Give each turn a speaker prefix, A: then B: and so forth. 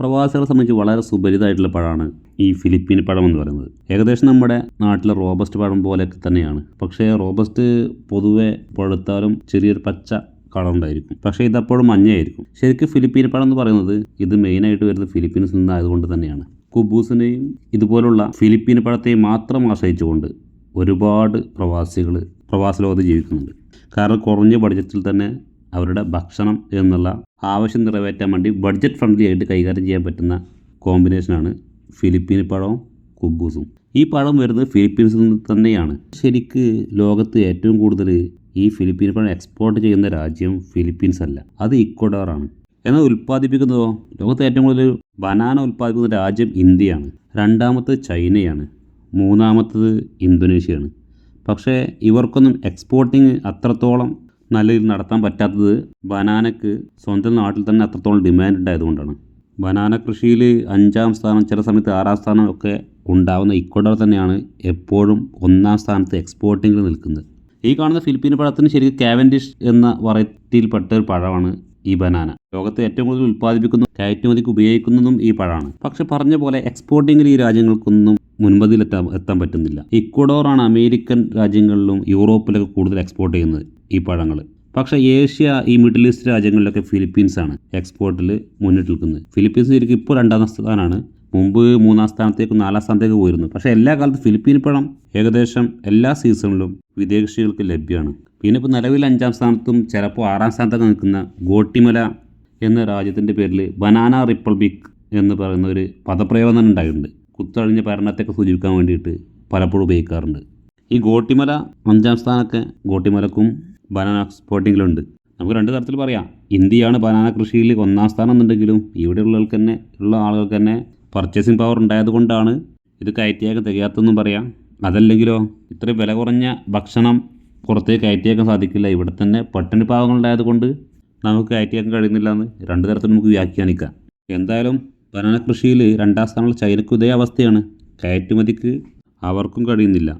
A: പ്രവാസികളെ സംബന്ധിച്ച് വളരെ സുപരിതായിട്ടുള്ള പഴമാണ് ഈ ഫിലിപ്പീൻ പഴം എന്ന് പറയുന്നത്. ഏകദേശം നമ്മുടെ നാട്ടിലെ റോബസ്റ്റ് പഴം പോലെയൊക്കെ തന്നെയാണ്. പക്ഷേ റോബസ്റ്റ് പൊതുവെ പഴുത്താലും ചെറിയൊരു പച്ച കളർ ഉണ്ടായിരിക്കും പക്ഷേ ഇതപ്പോഴും മഞ്ഞയായിരിക്കും. ശരിക്കും ഫിലിപ്പീൻ പഴം എന്ന് പറയുന്നത് ഇത് മെയിനായിട്ട് വരുന്നത് ഫിലിപ്പീൻസിൽ നിന്നായതുകൊണ്ട് തന്നെയാണ്. കുബൂസിനെയും ഇതുപോലുള്ള ഫിലിപ്പീൻ പഴത്തെയും മാത്രം ആശ്രയിച്ചുകൊണ്ട് ഒരുപാട് പ്രവാസികൾ പ്രവാസ ലോകത്ത് ജീവിക്കുന്നുണ്ട്. കാരണം കുറഞ്ഞ ബഡ്ജറ്റിൽ തന്നെ അവരുടെ ഭക്ഷണം എന്നുള്ള ആവശ്യം നിറവേറ്റാൻ വേണ്ടി ബഡ്ജറ്റ് ഫ്രണ്ട്ലി ആയിട്ട് കൈകാര്യം ചെയ്യാൻ പറ്റുന്ന കോമ്പിനേഷനാണ് ഫിലിപ്പീൻ പഴവും കുബൂസും. ഈ പഴം വരുന്നത് ഫിലിപ്പീൻസിൽ നിന്ന് തന്നെയാണ്. ശരിക്ക് ലോകത്ത് ഏറ്റവും കൂടുതൽ ഈ ഫിലിപ്പീൻ പഴം എക്സ്പോർട്ട് ചെയ്യുന്ന രാജ്യം ഫിലിപ്പീൻസ് അല്ല. അത് ഇക്വഡോറാണ് എന്നാൽ ഉൽപ്പാദിപ്പിക്കുന്നതോ? ലോകത്ത് ഏറ്റവും കൂടുതൽ ബനാന ഉൽപ്പാദിപ്പിക്കുന്ന രാജ്യം ഇന്ത്യയാണ്. രണ്ടാമത്തത് ചൈനയാണ്. മൂന്നാമത്തത് ഇന്തോനേഷ്യയാണ്. പക്ഷേ ഇവർക്കൊന്നും എക്സ്പോർട്ടിങ് അത്രത്തോളം നല്ല രീതിയിൽ നടത്താൻ പറ്റാത്തത് ബനാനക്ക് സ്വന്തം നാട്ടിൽ തന്നെ അത്രത്തോളം ഡിമാൻഡ് ഉണ്ടായതുകൊണ്ടാണ്. ബനാന കൃഷിയിൽ അഞ്ചാം സ്ഥാനം ചില സമയത്ത് ആറാം സ്ഥാനം ഒക്കെ ഉണ്ടാകുന്ന ഇക്വഡോർ തന്നെയാണ് എപ്പോഴും ഒന്നാം സ്ഥാനത്ത് എക്സ്പോർട്ടിങ്ങിൽ നിൽക്കുന്നത്. ഈ കാണുന്ന ഫിലിപ്പീൻ പഴത്തിന് ശരിക്കും കാവൻഡിഷ് എന്ന വെറൈറ്റിയിൽപ്പെട്ട ഒരു പഴമാണ് ഈ ബനാന. ലോകത്ത് ഏറ്റവും കൂടുതൽ ഉൽപ്പാദിപ്പിക്കുന്ന കയറ്റുമതിക്ക് ഉപയോഗിക്കുന്നതും ഈ പഴമാണ്. പക്ഷെ പറഞ്ഞ പോലെ എക്സ്പോർട്ടിങ്ങിൽ ഈ രാജ്യങ്ങൾക്കൊന്നും മുൻപതിൽ എത്താൻ എത്താൻ പറ്റുന്നില്ല. ഇക്വഡോറാണ് അമേരിക്കൻ രാജ്യങ്ങളിലും യൂറോപ്പിലൊക്കെ കൂടുതൽ എക്സ്പോർട്ട് ചെയ്യുന്നത് ഈ പഴങ്ങൾ. പക്ഷെ ഏഷ്യ ഈ മിഡിൽ ഈസ്റ്റ് രാജ്യങ്ങളിലൊക്കെ ഫിലിപ്പീൻസാണ് എക്സ്പോർട്ടിൽ മുന്നിട്ട് നിൽക്കുന്നത് ഫിലിപ്പീൻസ് ശരിക്കും ഇപ്പോൾ രണ്ടാം സ്ഥാനമാണ്. മുമ്പ് മൂന്നാം സ്ഥാനത്തേക്കും നാലാം സ്ഥാനത്തേക്ക് പോയിരുന്നു. പക്ഷേ എല്ലാ കാലത്തും ഫിലിപ്പീൻ പണം ഏകദേശം എല്ലാ സീസണിലും വിദേശികൾക്ക് ലഭ്യമാണ്. പിന്നെ ഇപ്പോൾ നിലവിൽ അഞ്ചാം സ്ഥാനത്തും ചിലപ്പോൾ ആറാം സ്ഥാനത്തൊക്കെ നിൽക്കുന്ന ഗോട്ടിമല എന്ന രാജ്യത്തിന്റെ പേരിൽ ബനാന റിപ്പബ്ലിക് എന്ന് പറയുന്ന ഒരു പദപ്രയോഗം തന്നെ ഉണ്ടായിട്ടുണ്ട്. കുത്തഴിഞ്ഞ ഭരണത്തെയൊക്കെ സൂചിപ്പിക്കാൻ വേണ്ടിയിട്ട് പലപ്പോഴും ഉപയോഗിക്കാറുണ്ട്. ഈ ഗോട്ടിമല അഞ്ചാം സ്ഥാനമൊക്കെ ഗോട്ടിമലക്കും ബനാന എക്സ്പോർട്ടിങ്ങിലുണ്ട് നമുക്ക് രണ്ട് തരത്തിൽ പറയാം. ഇന്ത്യയാണ് ബനാന കൃഷിയിൽ ഒന്നാം സ്ഥാനം എന്നുണ്ടെങ്കിലും ഇവിടെയുള്ളവർക്ക് തന്നെ ഉള്ള ആളുകൾക്ക് തന്നെ പർച്ചേസിംഗ് പവർ ഉണ്ടായത് കൊണ്ടാണ് ഇത് കയറ്റിയേക്കാൻ തികയാത്തെന്നും പറയാം. അതല്ലെങ്കിലോ ഇത്രയും വില കുറഞ്ഞ ഭക്ഷണം പുറത്തേക്ക് കയറ്റിയേക്കാൻ സാധിക്കില്ല. ഇവിടെ തന്നെ പട്ടിണി പാവങ്ങളുണ്ടായത് കൊണ്ട് നമുക്ക് കയറ്റിയേക്കാൻ കഴിയുന്നില്ല എന്ന് രണ്ട് തരത്തിൽ നമുക്ക് വ്യാഖ്യാനിക്കാം. എന്തായാലും ബനാന കൃഷിയിൽ രണ്ടാം സ്ഥാനമുള്ള ചൈനയ്ക്ക് ഇതേ അവസ്ഥയാണ്. കയറ്റുമതിക്ക് അവർക്കും കഴിയുന്നില്ല.